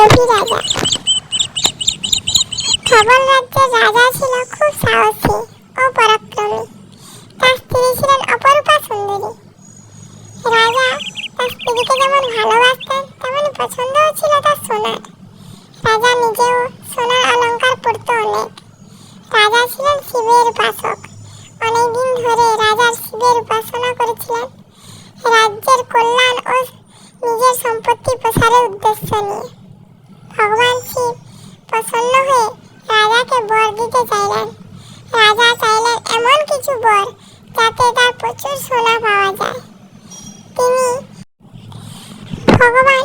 লোভী রাজা খবর রাজ্যের রাজা ছিল খুব সাহসী ও পরাক্রমী। তার স্ত্রী ছিলেন অপরূপা সুন্দরী। রাজা তার স্ত্রীকে যেমন ভালোবাসতেন, তেমনি পছন্দও ছিল তার সোনার রাজা নিজেও সোনার অলংকার পরতো অনেক। রাজা ছিলেন শিবের উপাসক। অনেকদিন ধরে রাজার শিবের উপাসনা করেছিলেন। রাজ্যের কল্যাণ ও নিজের সম্পত্তি প্রসারের উদ্দেশ্য নিয়ে। ভগবান শিব প্রসন্ন হয়ে রাজাকে বর দিতে চাইলেন। রাজা চাইলেন এমন কিছু বর যাতে তার প্রচুর সোনা পাওয়া যায়। তিনি ভগবান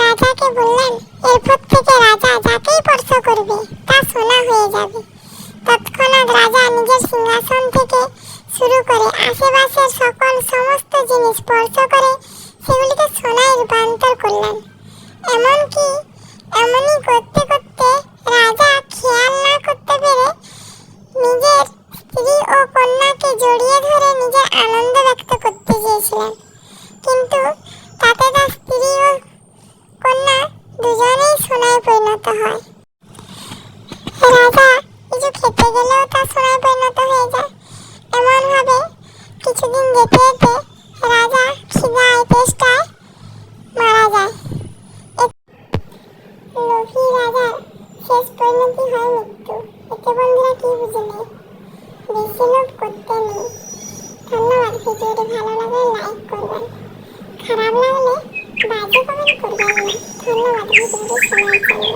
রাজাকে বললেন, এরপর থেকে রাজা যাকেই স্পর্শ করবে তা সোনা হয়ে যাবে। তৎক্ষণাৎ রাজা নিজের সিংহাসন থেকে শুরু করে আশেপাশের সকল সমস্ত জিনিস স্পর্শ করে সেগুলিকে সোনায় রূপান্তর করলেন। এমনকি এমনই করতে করতে রাজা খেয়াল না করতে পেরে নিজের স্ত্রী ও কন্যাকে জড়িয়ে ধরে নিজের আনন্দ ব্যক্ত করতে চেয়েছিলেন। কিন্তু তাতে তার স্ত্রী ও কন্যা দুজনেই সোনায় পরিণত হয়। রাজা কিছু খেতে গেলেও তা সোনায় পরিণত হয়ে যায়। এমন ভাবে কিছুদিন যেতে যেতে রাজা খিদায় তেষ্টায় মারা যায় এ- লোভী রাজার শেষ হয় মৃত্যু। এতে বন্ধুরা কি বুঝলে? বেশি লোভ করতে নেই। ধন্যবাদ, ভিডিওটি ভালো লাগলে লাইক করবেন। খারাপ লাগলে বাজে কমেন্ট করবেন না। ধন্যবাদ, ভিডিওটি শোনার জন্য